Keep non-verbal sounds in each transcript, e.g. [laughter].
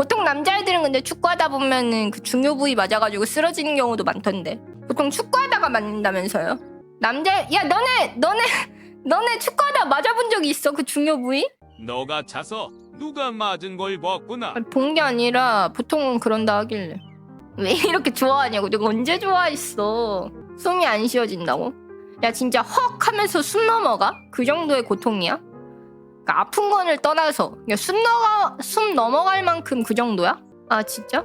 보통 남자애들은 근데 축구하다 보면은 그 중요 부위 맞아가지고 쓰러지는 경우도 많던데 보통 축구하다가 맞는다면서요? 남자 야 너네 너네 [laughs] 너네 축구하다 맞아본 적이 있어 그 중요 부위? 너가 차서 누가 맞은 걸 봤구나. 본 게 아니라 보통은 그런다 하길래 왜 이렇게 좋아하냐고 내가 언제 좋아했어 숨이 안 쉬어진다고? 야 진짜 헉 하면서 숨 넘어가? 그 정도의 고통이야? 그러니까 아픈 거를 떠나서 그냥 숨, 넘어, 숨 넘어갈 만큼 그 정도야? 아 진짜?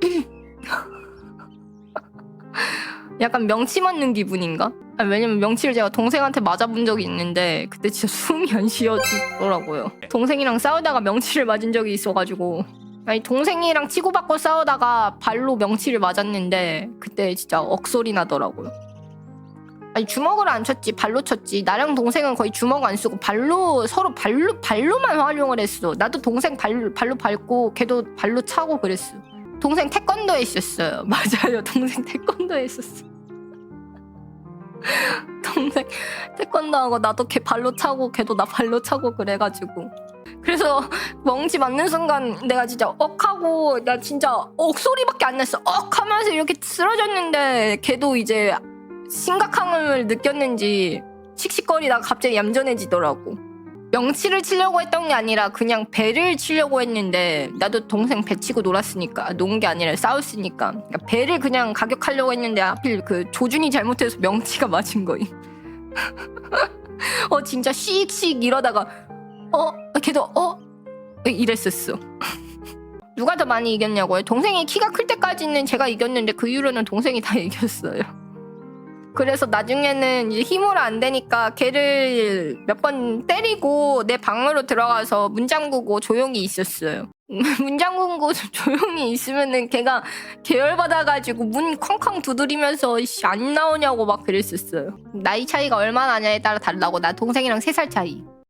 [laughs] 약간 명치 맞는 기분인가? 아, 왜냐면 명치를 제가 동생한테 맞아본 적이 있는데 그때 진짜 숨이 안 쉬어지더라고요. 동생이랑 싸우다가 명치를 맞은 적이 있어가지고 아니 동생이랑 치고받고 싸우다가 발로 명치를 맞았는데 그때 진짜 억소리 나더라고요. 아니 주먹을 안 쳤지 발로 쳤지 나랑 동생은 거의 주먹 안 쓰고 발로 서로 발로 발로만 활용을 했어. 나도 동생 발, 발로 밟고 걔도 발로 차고 그랬어. 동생 태권도에 있었어요. [laughs] 맞아요. 동생 태권도에 있었어. [laughs] 동생 태권도 하고 나도 걔 발로 차고 걔도 나 발로 차고 그래가지고 그래서 멍치 맞는 순간 내가 진짜 억 하고 나 진짜 억 소리밖에 안 냈어 억 하면서 이렇게 쓰러졌는데 걔도 이제 심각함을 느꼈는지 씩씩거리다가 갑자기 얌전해지더라고. 명치를 치려고 했던 게 아니라 그냥 배를 치려고 했는데 나도 동생 배 치고 놀았으니까 논게 아니라 싸웠으니까. 그러니까 배를 그냥 가격하려고 했는데 하필 그 조준이 잘못해서 명치가 맞은 거임. [laughs] 어 진짜 씩씩 이러다가 어? 걔도 어? 이랬었어. 누가 더 많이 이겼냐고요? 동생이 키가 클 때까지는 제가 이겼는데 그 이후로는 동생이 다 [laughs] 이겼어요 그래서 나중에는 이제 힘으로 안 되니까 걔를 몇 번 때리고 내 방으로 들어가서 문 잠그고 조용히 있었어요. [laughs] 문 잠그고 조용히 있으면은 걔가 계열받아가지고 문 쾅쾅 두드리면서 "씨, 안 나오냐고 막 그랬었어요. 나이 차이가 얼마나 나냐에 따라 다르다고 나 동생이랑 세살 차이.